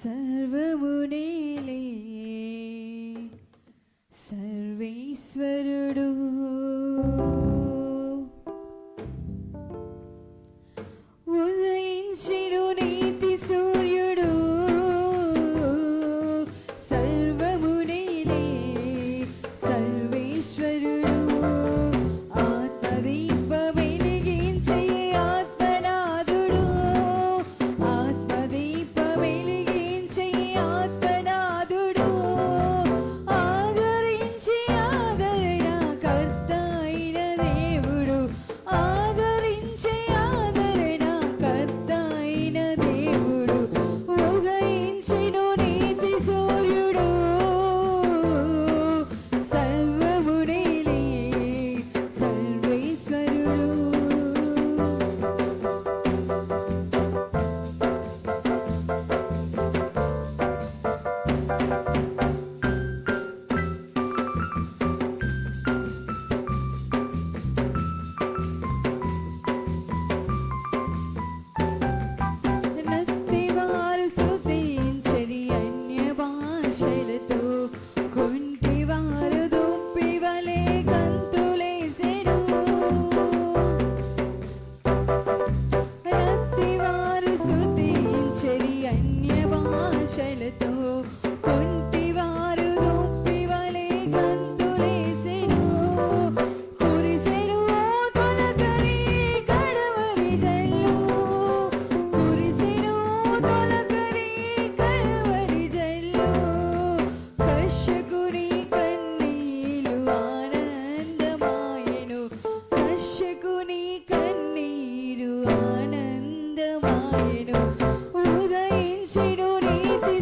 Sarvamuni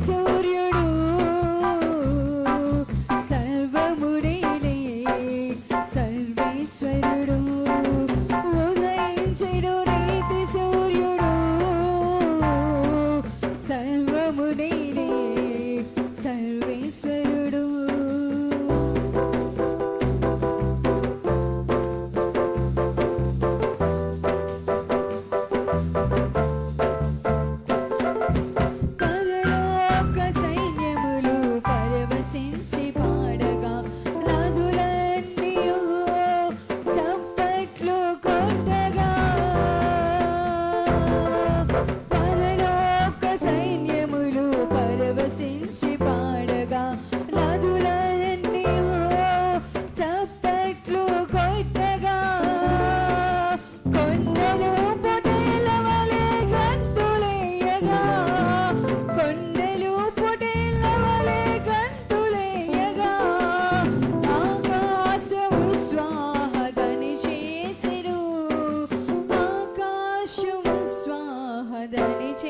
సూర్యుడు సర్వమునేలే సర్వేశ్వరుడు ఉదయించడు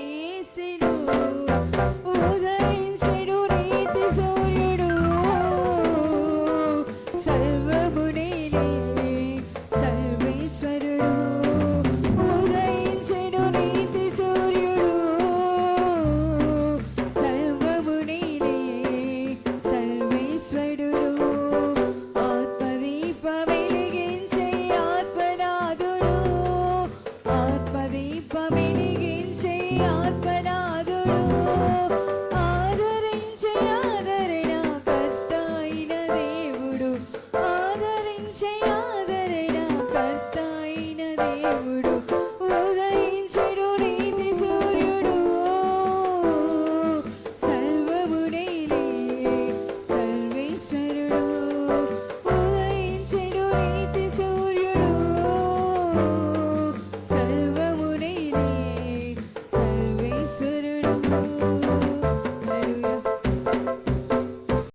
యేసును